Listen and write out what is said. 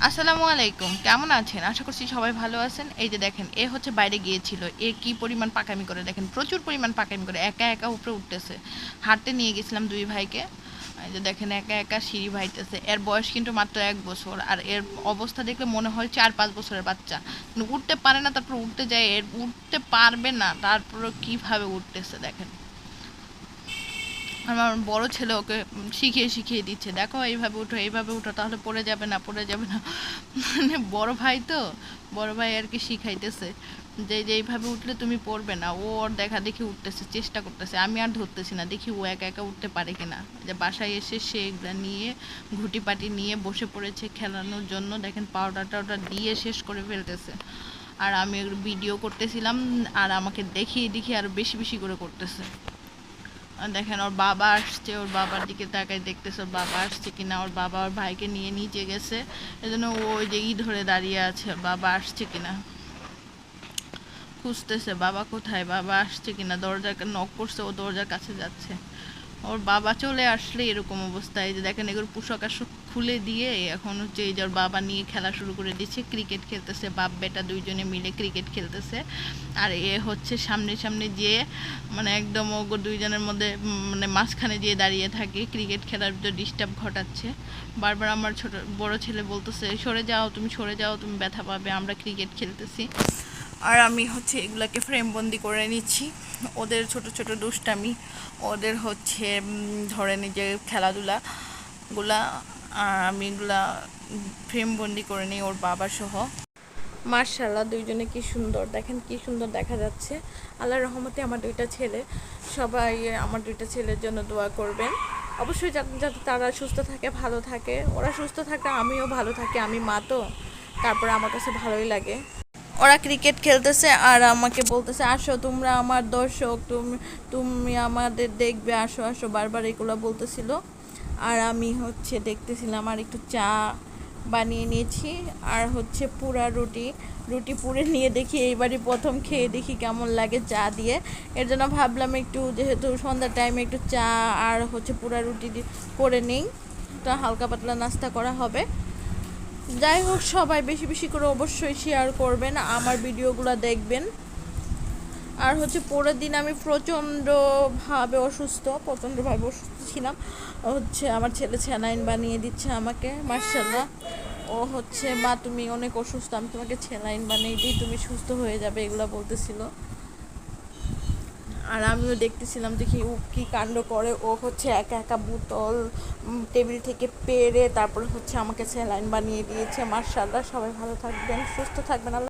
আসসালামু আলাইকুম, কেমন আছেন? আশা করছি সবাই ভালো আছেন। এই যে দেখেন, এ হচ্ছে বাইরে গিয়েছিল। এ কি পরিমাণ পাকামি করে? দেখেন, প্রচুর পরিমাণ পাকামি করে। একা একা উপরে উঠতেছে। হাঁটতে নিয়ে গেছিলাম দুই ভাইকে। এই যে দেখেন, একা একা সিঁড়ি ভাইতেছে এর বয়স কিন্তু মাত্র এক বছর। আর এর অবস্থা দেখলে মনে হয় চার পাঁচ বছরের বাচ্চা। উঠতে পারে না, তারপর উঠতে যায়। এর উঠতে পারবে না তারপরে কীভাবে উঠতেছে, দেখেন। আমার বড় ছেলে ওকে শিখিয়ে শিখিয়ে দিচ্ছে, দেখো এইভাবে উঠো এইভাবে উঠো, তাহলে পড়ে যাবে না, পড়ে যাবে না। মানে বড় ভাই তো, বড় ভাই আর কি শিখাইতেছে যে যে এইভাবে উঠলে তুমি পড়বে না, ও ওর দেখা দেখি উঠতেছে, চেষ্টা করতেছে, আমি আর ধরতেছি না, দেখি ও একা একা উঠতে পারে কিনা। যে বাসায় এসে সে এগুলা নিয়ে ঘুটি পাটি নিয়ে বসে পড়েছে খেলানোর জন্য, দেখেন পাউডার টাউডার দিয়ে শেষ করে ফেলতেছে। আর আমি ভিডিও করতেছিলাম, আর আমাকে দেখিয়ে দেখিয়ে আরও বেশি বেশি করে করতেছে। দেখেন, ওর বাবা আসছে, ওর বাবার দিকে তাকাই দেখতেছে, ওর বাবা আসছে কিনা, ওর বাবা ওর ভাইকে নিয়ে নিচে গেছে। এজন্য ও ওই যে ই ধরে দাঁড়িয়ে আছে, বাবা আসছে কিনা। খুঁজতেছে, বাবা কোথায়? বাবা আসছে কিনা? দরজার নক করছে, ও দরজার কাছে যাচ্ছে। ওর বাবা চলে আসলে এরকম অবস্থায় যে দেখেন এগুলো পোশাক আশাক খুলে দিয়ে এখন হচ্ছে এই যে বাবা নিয়ে খেলা শুরু করে দিচ্ছে ক্রিকেট খেলতেছে, বাপ বেটা দুইজনে মিলে ক্রিকেট খেলতেছে। আর এ হচ্ছে সামনে সামনে যেয়ে মানে একদম ও দুইজনের মধ্যে মানে মাঝখানে যেয়ে দাঁড়িয়ে থাকে ক্রিকেট খেলার ভিতর ডিস্টার্ব ঘটাচ্ছে। বারবার আমার ছোট বড় ছেলে বলতেছে, সরে যাও, তুমি সরে যাও, তুমি ব্যথা পাবে, আমরা ক্রিকেট খেলতেছি। আর আমি হচ্ছে এগুলাকে ফ্রেম বন্দি করে নিচ্ছি। ওদের ছোট ছোট দুষ্টামি। ওদের হচ্ছে ধরে ধরেন এই যে খেলাধুলা গুলা, আর আমি এগুলা ফ্রেম বন্দি করে নিই ওর বাবা সহ। মার্শাল্লাহ, দুইজনে কি সুন্দর। দেখেন কি সুন্দর দেখা যাচ্ছে। আল্লাহর রহমতে আমার দুইটা ছেলে। সবাই আমার দুইটা ছেলের জন্য দোয়া করবেন। অবশ্যই যাতে যাতে তারা সুস্থ থাকে, ভালো থাকে। ওরা সুস্থ থাকে আমিও ভালো থাকি। আমি মা তো। তারপরে আমার কাছে ভালোই লাগে। ওরা ক্রিকেট খেলতেছে আর আমাকে বলতেছে, আসো, তোমরা আমার দর্শক, তুমি তুমি আমাদের দেখবে, আসো আসো, বারবার এগুলো বলতেছিল। আর আমি হচ্ছে দেখতেছিলাম আর একটু চা বানিয়ে নিয়েছি আর হচ্ছে পুরা রুটি রুটি পুড়ে নিয়ে দেখি এইবারই প্রথম খেয়ে দেখি কেমন লাগে চা দিয়ে। এর জন্য ভাবলাম একটু, যেহেতু সন্ধ্যার টাইমে একটু চা আর হচ্ছে পুরা রুটি করে নেই, তা হালকা পাতলা নাস্তা করা হবে। যাই হোক, সবাই বেশি বেশি করে অবশ্যই শেয়ার করবেন, আমার ভিডিওগুলো দেখবেন। আর হচ্ছে পরের দিন আমি প্রচণ্ডভাবে অসুস্থ প্রচণ্ডভাবে অসুস্থ ছিলাম। হচ্ছে আমার ছেলে স্যালাইন বানিয়ে দিচ্ছে আমাকে মার্শাল্লাহ ও হচ্ছে, মা, তুমি অনেক অসুস্থ, আমি তোমাকে স্যালাইন বানিয়ে দিই, তুমি সুস্থ হয়ে যাবে, এগুলো বলতেছিল। আর আমিও দেখতেছিলাম কি ও কী কাণ্ড করে। ও হচ্ছে একা একা বোতল টেবিল থেকে পেরে তারপরে হচ্ছে আমাকে স্যালাইন বানিয়ে দিয়েছে। মার্শাল্লাহ সবাই ভালো থাকবেন, সুস্থ থাকবেন, আল্লাহ